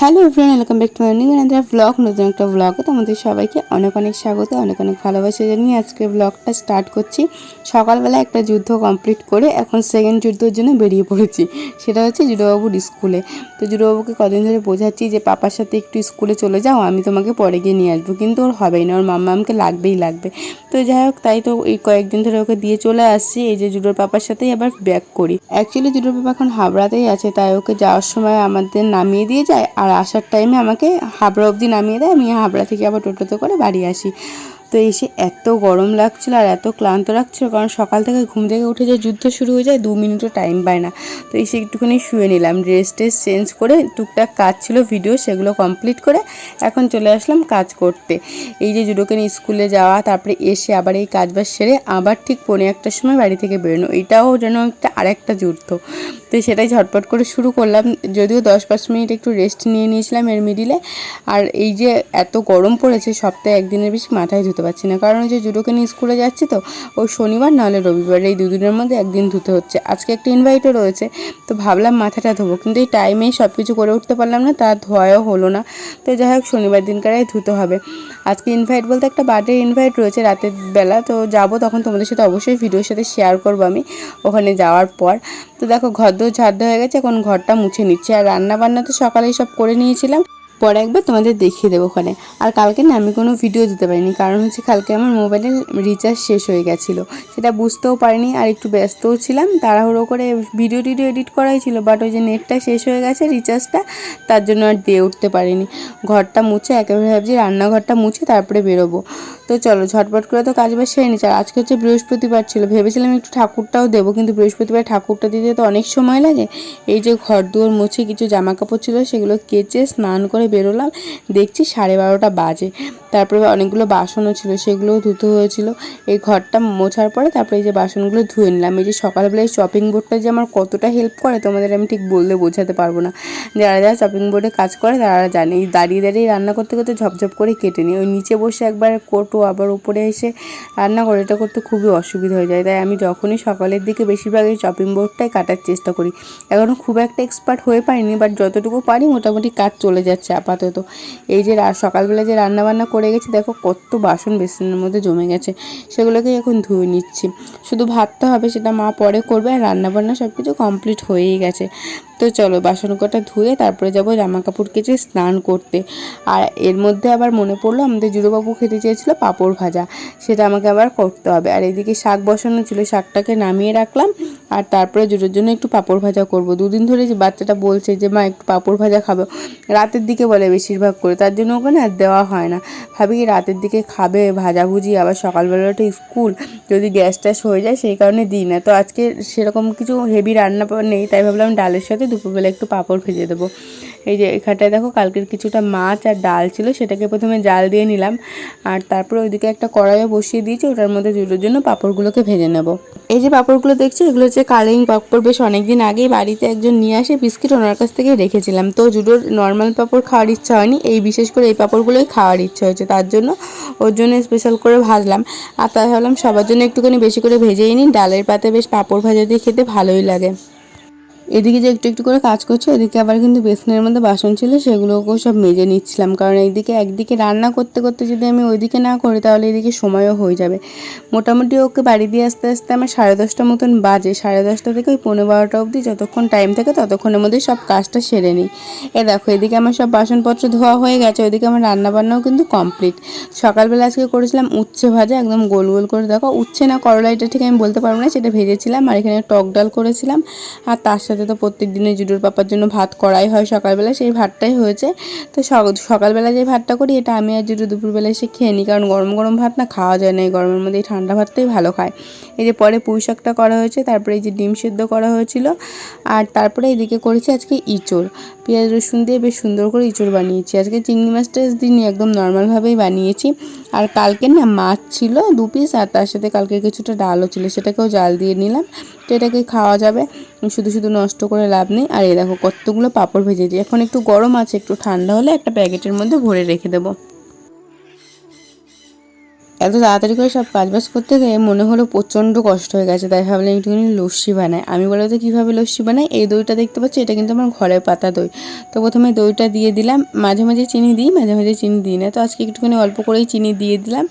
Hello friend welcome back to my new another blog, নতুন একটা ব্লগে তোমাদের সবাইকে অনেক অনেক স্বাগত, অনেক অনেক ভালোবাসা জানিয়ে আজকে ব্লগটা স্টার্ট করছি। সকালবেলা একটা যুদ্ধ কমপ্লিট করে এখন সেকেন্ড যুদ্ধের জন্য বেরিয়ে পড়েছি, সেটা হচ্ছে জুডোবাবুর স্কুলে। তো জুডোবাবুকে কদিন ধরে বোঝাচ্ছি যে, পাপার সাথে একটু স্কুলে চলে যাও, আমি তোমাকে পরে গিয়ে নিয়ে আসব। কিন্তু ওর হবেই না, ওর মাম্মা আমাকে লাগবেই লাগবে। তো যাই হোক, তাই তো এই কয়েকদিন ধরে ওকে দিয়ে চলে আসছি, এই যে জুডোর পাপার সাথেই আবার ব্যাক করি। অ্যাকচুয়ালি জুডোর পাপা এখন হাবড়াতেই আছে, তাই ওকে যাওয়ার সময় আমাদের নামিয়ে দিয়ে যায়, আর আসার টাইমে আমাকে হাবড়া অবধি নামিয়ে দেয়। আমি হাবড়া থেকে আবার টোটোতে করে বাড়ি আসি। তো এসে এত গরম লাগছিল আর এত ক্লান্ত লাগছিল, কারণ সকাল থেকে ঘুম থেকে উঠে যে যুদ্ধ শুরু হয়ে যায় দু মিনিটও টাইম পায় না। তো এসে একটুখানি শুয়ে নিলাম ড্রেস টেস চেঞ্জ করে টুকটাক কাজ ছিল ভিডিও সেগুলো কমপ্লিট করে এখন চলে আসলাম কাজ করতে। এই যে জুডোকে স্কুলে যাওয়া, তারপরে এসে আবার এই কাজ বাজ সেরে আবার ঠিক পৌনে একটার সময় বাড়ি থেকে বেরোনো, এটাও যেন একটা আরেকটা যুদ্ধ। তো সেটাই ঝটপট করে শুরু করলাম, যদিও দশ পাঁচ মিনিট একটু রেস্ট নিয়ে নিয়েছিলাম এর মিডিলে আর এই যে এত গরম পড়েছে, সপ্তাহে একদিনের বেশি মাথায় ধুতে পারছি না। কারণ ওই যে জুডোকে নিয়ে স্কুলে যাচ্ছি তো, ওই শনিবার নাহলে রবিবার, এই দুদিনের মধ্যে একদিন ধুতে হচ্ছে। আজকে একটা ইনভাইটও রয়েছে, তো ভাবলাম মাথাটা ধোবো। কিন্তু এই টাইমেই সব কিছু করে উঠতে পারলাম না তার ধোয়াও হলো না। তো যাই হোক, শনিবার দিনকারাই ধুতে হবে। আজকে ইনভাইট বলতে একটা বার্থডে ইনভাইট রয়েছে রাতের বেলা, তো যাব তখন তোমাদের সাথে অবশ্যই ভিডিওর সাথে শেয়ার করব আমি, ওখানে যাওয়ার পর। তো দেখো, ঘর দোর ঝাড় হয়ে গেছে, এখন ঘরটা মুছে নিচ্ছে। আর রান্না বান্না তো সকালেই সব করে নিয়েছিলাম। পরে একবার তোমাদের দেখিয়ে দেবো ওখানে। আর কালকে না আমি কোনো ভিডিও দিতে পারিনি, কারণ হচ্ছে কালকে আমার মোবাইলের রিচার্জ শেষ হয়ে গেছিল। সেটা বুঝতেও পারিনি আর একটু ব্যস্তও ছিলাম, তাড়াহুড়ো করে ভিডিও টিডিও এডিট করাই ছিল বাট ওই যে নেটটা শেষ হয়ে গেছে রিচার্জটা তার জন্য আর দিয়ে উঠতে পারিনি। ঘরটা মুছে, একেবারে ভাবছি রান্নাঘরটা মুছে, তারপরে বেরোবো। তো চলো, ঝটপট করে তো কাজ বাজ সেরে নিচ্ছি আর আজকে হচ্ছে বৃহস্পতিবার ছিল, ভেবেছিলাম একটু ঠাকুরটাও দেবো, কিন্তু বৃহস্পতিবার ঠাকুরটা দিতে তো অনেক সময় লাগে। এই যে ঘর দুয়ার মুছে কিছু জামা কাপড় ছিল, সেগুলো কেচে স্নান করে বেরোলাম দেখছি সাড়ে বারোটা বাজে। তারপরে অনেকগুলো বাসনও ছিল, সেগুলোও ধুতে হয়েছিল। এই ঘরটা মোছার পরে তারপরে এই যে বাসনগুলো ধুয়ে নিলাম। এই যে সকালবেলায় শপিং বোর্ডটা যে আমার কতটা হেল্প করে তোমাদের আমি ঠিক বললে বোঝাতে পারব না। যারা যারা শপিং বোর্ডে কাজ করে তারা জানে, এই দাঁড়িয়ে দাঁড়িয়ে রান্না করতে করতে ঝপঝপ করে কেটে নিই। ওই নিচে বসে একবার কোটো আবার উপরে এসে রান্না করে, এটা করতে খুবই অসুবিধা হয়ে যায়। তাই আমি যখনই সকালের দিকে বেশিরভাগ এই শপিং বোর্ডটাই কাটার চেষ্টা করি। এখনও খুব একটা এক্সপার্ট হয়ে পারিনি বাট যতটুকু পারি মোটামুটি কাজ চলে যাচ্ছে আপাতত। এই যে সকালবেলা যে রান্নাবান্না করে গেছে, দেখো কত বাসন বেসনের মধ্যে জমে গেছে সেগুলোকে এখন ধুয়ে নিচ্ছি। শুধু ভাতটা হবে সেটা মা পরে করবে আর রান্নাবান্না সব কিছু কমপ্লিট হয়েই গেছে। তো চলো বাসন কটা ধুয়ে তারপরে যাব জামা কাপড় কেচে স্নান করতে। আর এর মধ্যে আবার মনে পড়ল আমাদের জুড়োবাবু খেতে চেয়েছিলো পাঁপড় ভাজা। সেটা আমাকে আবার করতে হবে। আর এদিকে শাক বসানো ছিল, শাকটাকে নামিয়ে রাখলাম। আর তারপরে জুড়োর জন্য একটু পাঁপড় ভাজা করব। দুদিন ধরে যে বাচ্চাটা বলছে যে, মা, একটু পাঁপড় ভাজা খাবে। রাতের দিকে বলে বেশিরভাগ করে। তার জন্য ওখানে আর দেওয়া হয় না। ভাবি রাতের দিকে খাবে? ভাজাভুজি আবার সকালবেলা সকালবেলাটা স্কুল। যদি গ্যাস ট্যাস হয়ে যায়, সেই কারণে দিই না। তো আজকে সেরকম কিছু হেভি রান্না নেই, তাই ভাবলাম ডালের সাথে দুপুরবেলা একটু পাঁপড় ভেজে দেবো। এই যে এখানটায় দেখো কালকের কিছুটা মাছ আর ডাল ছিল, সেটাকে প্রথমে জাল দিয়ে নিলাম। আর তারপরে ওইদিকে একটা কড়াইও বসিয়ে দিয়েছি, ওটার মধ্যে জুটোর জন্য পাঁপড়গুলোকে ভেজে নেব। এই যে পাঁপড়গুলো দেখছি, এগুলো হচ্ছে কালিং পাঁপড়। বেশ অনেকদিন আগেই বাড়িতে একজন নিয়ে আসে, বিস্কিট ওনার কাছ থেকে রেখেছিলাম। তো জুটোর নর্মাল পাঁপড় খাওয়ার ইচ্ছা হয়নি, এই বিশেষ করে এই পাঁপড়গুলোই খাওয়ার ইচ্ছা হয়েছে। তার জন্য ওর জন্য স্পেশাল করে ভাজলাম। আর তাই ভাবলাম সবার জন্য একটুখানি বেশি করে ভেজেই নিই। ডালের পাতে বেশ পাঁপড় ভাজা দিয়ে খেতে ভালোই লাগে। এদিকে যে একটু একটু করে কাজ করছে, ওদিকে আবার কিন্তু বেসনের মধ্যে বাসন ছিল, সেগুলোকেও সব মেজে নিচ্ছিলাম। কারণ এইদিকে একদিকে রান্না করতে করতে যদি আমি ওইদিকে না করি, তাহলে এদিকে সময়ও হয়ে যাবে। মোটামুটি ওকে বাড়ি দিয়ে আসতে আসতে আমার সাড়ে দশটা মতন বাজে। সাড়ে দশটা থেকে ওই পনেরো বারোটা অবধি যতক্ষণ টাইম থাকে, ততক্ষণের মধ্যে সব কাজটা সেরে নিই। এ দেখো, এদিকে আমার সব বাসনপত্র ধোয়া হয়ে গেছে, ওইদিকে আমার রান্না বান্নাও কিন্তু কমপ্লিট সকালবেলা আজকে করেছিলাম উচ্ছে ভাজা, একদম গোল গোল করে। দেখো, উচ্ছে না করলা, এটা ঠিক আমি বলতে পারব না, সেটা ভেজেছিলাম আর এখানে টক ডাল করেছিলাম। আর তার সাথে তো প্রত্যেক দিনে জুডোর পাপার জন্য ভাত করাই হয় সকালবেলা, সেই ভাতটাই হয়েছে। তো সক- সকালবেলা যে ভাতটা করি, এটা আমি আর জুডো দুপুরবেলা এসে খেয়ে নিই। কারণ গরম গরম ভাত না খাওয়া যায় না, এই গরমের মধ্যে এই ঠান্ডা ভাতটাই ভালো খায়। এই যে পরে পুঁই শাকটা করা হয়েছে, তারপরে এই যে ডিম সেদ্ধ করা হয়েছিল। আর তারপরে এদিকে করেছি আজকে ইঁচড়। পেঁয়াজ রসুন দিয়ে বেশ সুন্দর করে ইঁচড় বানিয়েছি। আজকে চিংড়ি মাছটা দিনই একদম নর্মালভাবেই বানিয়েছি। আর কালকে না মাছ ছিল, দু পিস আর তার সাথে কালকে কিছুটা ডালও ছিল, সেটাকেও জাল দিয়ে নিলাম। তো এটাকে খাওয়া যাবে। শুধু শুধু নষ্ট করে লাভ নেই। আর এই দেখো কতগুলো পাঁপড় ভেজেছি। এখন একটু গরম আছে, একটু ঠান্ডা হলে একটা প্যাকেটের মধ্যে ভরে রেখে দেবো। এত তাড়াতাড়ি করে সব কাজ বাজ করতে গিয়ে মনে হলো প্রচণ্ড কষ্ট হয়ে গেছে, তাই ভাবলাম একটুখানি লস্যি বানাই। আমি বলো তো কীভাবে লস্যি বানাই? এই দইটা দেখতে পাচ্ছি, এটা কিন্তু আমার ঘরের পাতা দই। তো প্রথমে দইটা দিয়ে দিলাম, মাঝে মাঝে চিনি দিই, মাঝে মাঝে চিনি দিই না। তো আজকে একটুখানি অল্প করেই চিনি দিয়ে দিলাম,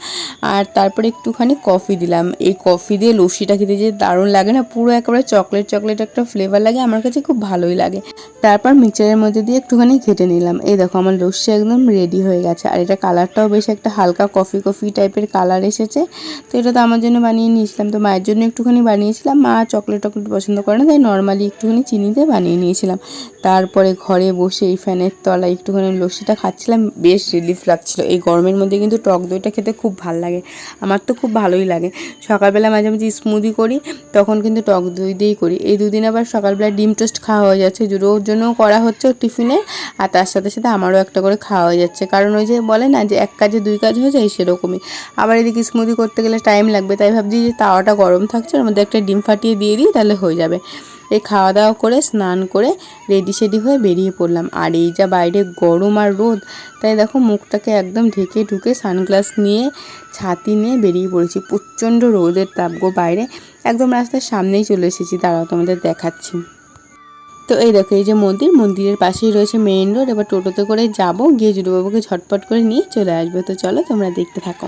আর তারপরে একটুখানি কফি দিলাম। এই কফি দিয়ে লস্যিটা খেতে যে দারুণ লাগে না, পুরো একেবারে চকলেট চকলেট একটা ফ্লেভার লাগে, আমার কাছে খুব ভালোই লাগে। তারপর মিক্সচারের মধ্যে দিয়ে একটুখানি ঘেটে নিলাম। এই দেখো আমার লস্যি একদম রেডি হয়ে গেছে, আর এটা কালারটাও বেশ একটা হালকা কফি কফি টাইপের কালার এসেছে। তো এটা তো আমার জন্য বানিয়ে নিয়েছিলাম। তো মায়ের জন্য একটুখানি বানিয়েছিলাম। মা চকলেট টকলেট পছন্দ করে না, তাই নর্মালি একটুখানি চিনিতে বানিয়ে নিয়েছিলাম। তারপরে ঘরে বসে এই ফ্যানের তলায় একটুখানি লস্যিটা খাচ্ছিলাম। বেশ রিলিফ লাগছিল। এই গরমের মধ্যে কিন্তু টক দইটা খেতে খুব ভালো লাগে। আমার তো খুব ভালোই লাগে। সকালবেলা মাঝে মাঝে স্মুদি করি, তখন কিন্তু টক দই দিয়েই করি। এই দুদিন আবার সকালবেলা ডিম টোস্ট খাওয়া হয়ে যাচ্ছে। জুড়োর জন্যও করা হচ্ছে টিফিনে আর তার সাথে সাথে আমারও একটা করে খাওয়া হয়ে যাচ্ছে। কারণ ওই যে বলে না যে, এক কাজে দুই কাজ হয়ে যায় সেরকমই। আবার এদিকে স্মুদি করতে গেলে টাইম লাগবে, তাই ভাবছি যে তাওয়াটা গরম থাকছে, ওর মধ্যে একটা ডিম ফাটিয়ে দিয়ে দিই, তাহলে হয়ে যাবে। এই খাওয়া দাওয়া করে, স্নান করে রেডি সেডি হয়ে বেরিয়ে পড়লাম। আর এই যা বাইরে গরম আর রোদ, তাই দেখো মুখটাকে একদম ঢেকে ঢুকে সানগ্লাস নিয়ে, ছাতি নিয়ে বেরিয়ে পড়েছি। প্রচণ্ড রোদের তাপ গো বাইরে। একদম রাস্তার সামনেই চলে এসেছি। দাঁড়াও, তোমাদের দেখাচ্ছি। তো এই দেখো, এই যে মন্দির, মন্দিরের পাশেই রয়েছে মেইন রোড এবার টোটোতে করে যাব, গিয়ে জুডুবাবুকে ঝটপট করে নিয়ে চলে আসবে। তো চলো তোমরা দেখতে থাকো।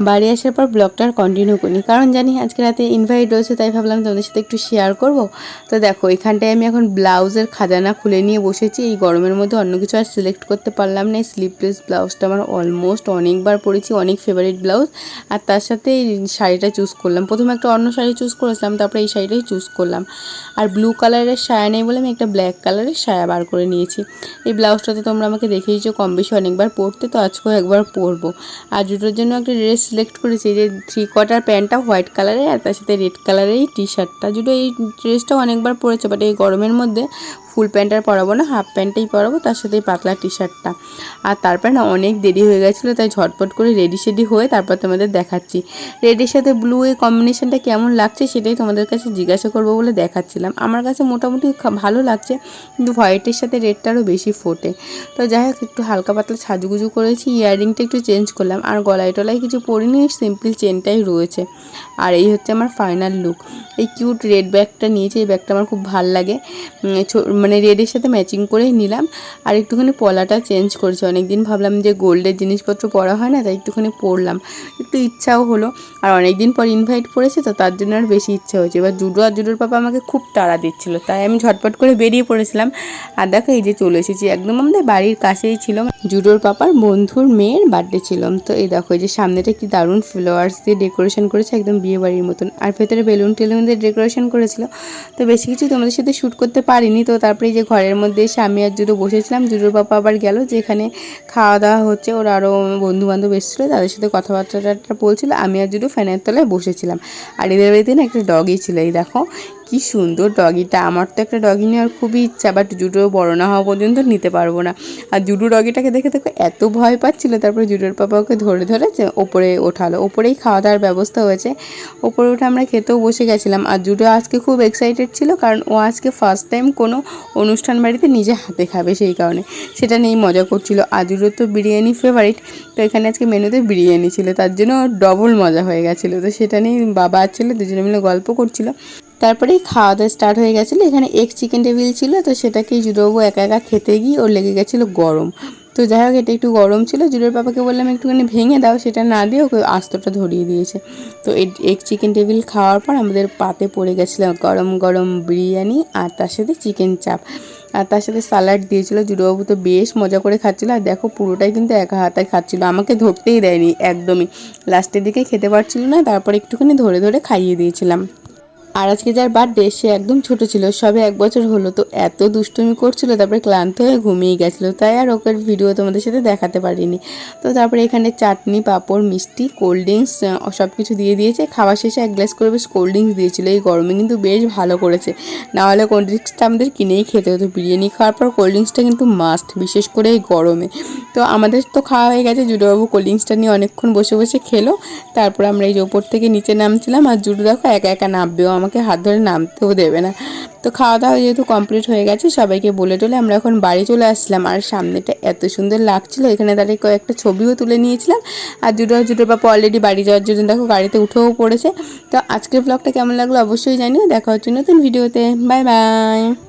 বাড়ি আসার পর ব্লগটা আর কন্টিনিউ করিনি। কারণ জানি আজকে রাতে ইনভাইট রয়েছে, তাই ভাবলাম তোমাদের সাথে একটু শেয়ার করব। তো দেখো, এখানটায় আমি এখন ব্লাউজের খাজানা খুলে নিয়ে বসেছি। এই গরমের মধ্যে অন্য কিছু আর সিলেক্ট করতে পারলাম না। এই স্লিপলেস ব্লাউজটা আমার অলমোস্ট অনেকবার পরেছি, অনেক ফেভারিট ব্লাউজ। আর তার সাথে এই শাড়িটা চুজ করলাম। প্রথমে একটা অন্য শাড়ি চুজ করেছিলাম, তারপরে এই শাড়িটাই চুজ করলাম। আর ব্লু কালারের সায়া নেই বলে আমি একটা ব্ল্যাক কালারের সায়া বার করে নিয়েছি। এই ব্লাউজটা তো তোমরা আমাকে দেখেইছো কম বেশি অনেকবার পরতে, তো আজকেও একবার পরবো। আর জুটোর জন্য একটা ড্রেস সিলেক্ট করেছি যে থ্রি কোয়ার্টার প্যান্টটা হোয়াইট কালারের আর তার সাথে রেড কালারের টি শার্টটা যদিও এই ড্রেসটা অনেকবার পরেছে বাট এই গরমের মধ্যে ফুল প্যান্ট আর পরাবো না, হাফ প্যান্টেই পরাবো, তার সাথে পাতলা টি শার্টটা আর তারপরে না অনেক দেরি হয়ে গেছিল, তাই ঝটপট করে রেডি সেডি হয়ে তারপর তোমাদের দেখাচ্ছি। রেডের সাথে ব্লু এই কম্বিনেশনটা কেমন লাগছে সেটাই তোমাদের কাছে জিজ্ঞাসা করব বলে দেখাচ্ছিলাম। আমার কাছে মোটামুটি ভালো লাগছে, কিন্তু হোয়াইটের সাথে রেডটা আরও বেশি ফোটে। তো যাই হোক, একটু হালকা পাতলা সাজুগুজু করেছি, ইয়াররিংটা একটু চেঞ্জ করলাম, আর গলায় টলায় কিছু পরিনি সিম্পল চেনটাই রয়েছে। আর এই হচ্ছে আমার ফাইনাল লুক। এই কিউট রেড ব্যাগটা নিয়েছি, এই ব্যাগটা আমার খুব ভালো লাগে। মানে রেডের সাথে ম্যাচিং করেই নিলাম। আর একটুখানি পলাটা চেঞ্জ করেছি। অনেকদিন ভাবলাম যে গোল্ডের জিনিসপত্র পরা হয় না, তাই একটুখানি পরলাম। একটু ইচ্ছাও হলো। আর অনেকদিন পর ইনভাইট করেছে তো তার জন্য আর বেশি ইচ্ছা হয়েছে। এবার জুডো আর জুডোর পাপা আমাকে খুব তাড়া দিচ্ছিল, তাই আমি ঝটপট করে বেরিয়ে পড়েছিলাম। আর দেখো এই যে চলে এসেছি। একদম আমাদের বাড়ির কাছেই ছিল। জুডোর পাপার বন্ধুর মেয়ের বার্থডে ছিল। তো এই দেখো এই যে সামনেটা কি দারুণ ফ্লাওয়ার্স দিয়ে ডেকোরেশন করেছে, একদম বিয়ে বাড়ির মতন। আর ভেতরে বেলুন টেলুন দিয়ে ডেকোরেশন করেছিল। তো বেশি কিছু তোমাদের সাথে শ্যুট করতে পারিনি, তো তারপরে যে ঘরের মধ্যে এসে আমি আর জুটো বসেছিলাম জুটোর পাপা আবার গেল যেখানে খাওয়া দাওয়া হচ্ছে, ওর আরও বন্ধুবান্ধব এসেছিল, তাদের সাথে কথাবার্তাটা বলছিল, আমি আর জুটো ফ্যানের তলায় বসেছিলাম। আর এদের বাড়িতে না একটা ডগই ছিল, এই দেখো কি সুন্দর ডগিটা। আমার তো একটা ডগি নেওয়ার খুবই ইচ্ছা বাট জুডো বড় না হওয়া পর্যন্ত নিতে পারব না। আর জুডো ডগিটাকে দেখে দেখো এত ভয় পাচ্ছিল, তারপরে জুডোর পাপা ওকে ধরে ধরে যে ওপরে ওঠালো। ওপরেই খাওয়া দাওয়ার ব্যবস্থা হয়েছে। ওপরে উঠে আমরা খেতেও বসে গেছিলাম। আর জুডো আজকে খুব এক্সাইটেড ছিল, কারণ ও আজকে ফার্স্ট টাইম কোনো অনুষ্ঠান বাড়িতে নিজে হাতে খাবে সেই কারণে। সেটা নিয়েই মজা করছিল। আর জুডোর তো বিরিয়ানি ফেভারিট তো এখানে আজকে মেনুতে বিরিয়ানি ছিল। তার জন্য ডবল মজা হয়ে গেছিল। তো সেটা নিয়ে বাবা আর ছেলে দুজনে মিলে গল্প করছিল। তারপরে খাওয়া দাওয়া স্টার্ট হয়ে গেছিল। এখানে এগ চিকেন টেবিল ছিল, তো সেটাকেই জুড়োবো একা একা খেতে গিয়ে ওর লেগে গেছিল গরম। তো যাই হোক, এটা একটু গরম ছিল। জুডোর পাপাকে বললাম, একটুখানি ভেঙে দাও, সেটা না দিয়ে ওকে আস্তটা ধরিয়ে দিয়েছে। তো এগ চিকেন টেবিল খাওয়ার পর আমাদের পাতে পড়ে গেছিল গরম গরম বিরিয়ানি আর তার সাথে চিকেন চাপ আর তার সাথে স্যালাড দিয়েছিল। জুডোবাবু তো বেশ মজা করে খাচ্ছিলো। আর দেখো, পুরোটাই কিন্তু একা হাতায় খাচ্ছিলো। আমাকে ধরতেই দেয়নি, একদমই। লাস্টের দিকে খেতে পারছিল না, তারপর একটুখানি ধরে ধরে খাইয়ে দিয়েছিলাম। আর আজকে যার বার্থডে সে একদম ছোট ছিল, সবে এক বছর হলো। তো এত দুষ্টুমি করছিল, তারপরে ক্লান্ত হয়ে ঘুমিয়ে গেছিল। তাই আর ওকে ভিডিও তোমাদের সাথে দেখাতে পারিনি। তো তারপরে এখানে চাটনি, পাঁপড়, মিষ্টি কোল্ড ড্রিঙ্কস সব কিছু দিয়ে দিয়েছে। খাওয়া শেষে এক গ্লাস করে বেশ কোল্ড ড্রিঙ্কস দিয়েছিলো। এই গরমে কিন্তু বেশ ভালো করেছে। না হলে কোল্ড ড্রিঙ্কসটা আমাদের কিনেই খেতে হতো। বিরিয়ানি খাওয়ার পর কোল্ড ড্রিঙ্কসটা কিন্তু মাস্ট বিশেষ করে এই গরমে। তো আমাদের তো খাওয়া হয়ে গেছে। জুডোবাবু কোল্ড ড্রিঙ্কসটা নিয়ে অনেকক্ষণ বসে বসে খেলো। তারপর আমরা এই যে ওপর থেকে নিচে নামছিলাম। আর জুডো দেখো একা একা নামবেও আমাকে আমাকে হাত ধরে নামতেও দেবে না। তো খাওয়া দাওয়া যেহেতু কমপ্লিট হয়ে গেছে, সবাইকে বলে টলে আমরা এখন বাড়ি চলে আসলাম। আর সামনেটা এত সুন্দর লাগছিল, এখানে দাঁড়িয়ে কয়েকটা ছবিও তুলে নিয়েছিলাম। আর দুটো দুটো বাপা অলরেডি বাড়ি যাওয়ার জন্য দেখো গাড়িতে উঠেও পড়েছে। তো আজকের ব্লগটা কেমন লাগল অবশ্যই জানিও, দেখা হচ্ছে নতুন ভিডিওতে বাই বাই